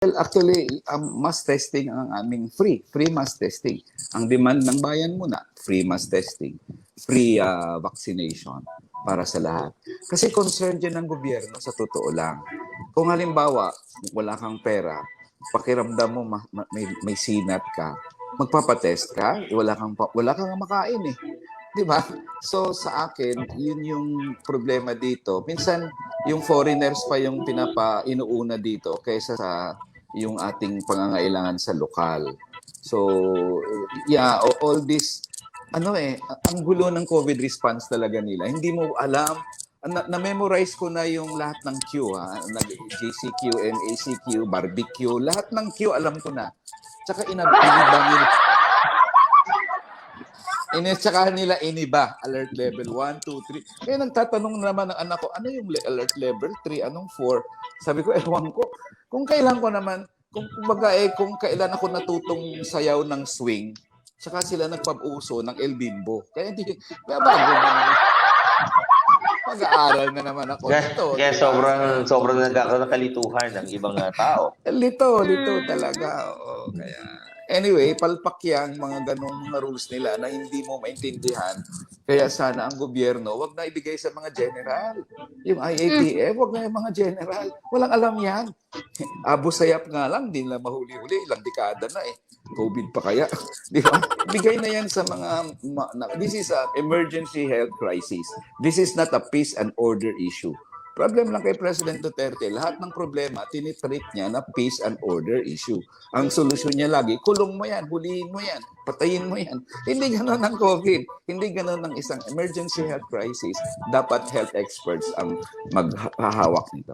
Well, actually, um, mass testing ang aming free. Free mass testing. Ang demand ng bayan muna, free mass testing. Free ah, vaccination para sa lahat. Kasi concern dyan ng gobyerno sa totoo lang. Kung halimbawa, wala kang pera, pakiramdam mo ma- ma- may, may sinat ka, magpapatest ka, eh, wala kang, wala kang makain eh. Di ba? So sa akin, yun yung problema dito. Minsan, yung foreigners pa yung pinapa inuuna dito kaysa sa yung ating pangangailangan sa lokal. So, yeah, all this, ano eh, ang gulo ng COVID response talaga nila. Hindi mo alam, na- na-memorize ko na yung lahat ng Q, ha? JCQ, MACQ, barbecue, lahat ng Q alam ko na. Tsaka inab- Inistsaka nila iniba, alert level 1, 2, 3. Kaya nagtatanong naman ng anak ko, ano yung le- alert level 3, anong 4? Sabi ko, ewan ko. Kung kailan ko naman, kung kumbaga eh, kung kailan ako natutong sayaw ng swing, saka sila nagpag-uso ng El Bimbo. Kaya hindi, kaya bago na naman. Mag-aaral na naman ako Kaya, nito. kaya diba? sobrang sobrang nagkakaroon ng kalituhan ng ibang tao. Lito, lito talaga. Oo, kaya anyway, palpak yang mga ganong mga rules nila na hindi mo maintindihan. Kaya sana ang gobyerno, wag na ibigay sa mga general. Yung IATF, wag na yung mga general. Walang alam yan. Abo sayap nga lang, di na mahuli-huli. Ilang dekada na eh. COVID pa kaya. Di ba? Bigay na yan sa mga... ma- na- this is a emergency health crisis. This is not a peace and order issue. Problem lang kay President Duterte, lahat ng problema, tinitreat niya na peace and order issue. Ang solusyon niya lagi, kulong mo yan, huliin mo yan, patayin mo yan. Hindi ganun ang COVID. Hindi ganun ang isang emergency health crisis. Dapat health experts ang maghahawak nito.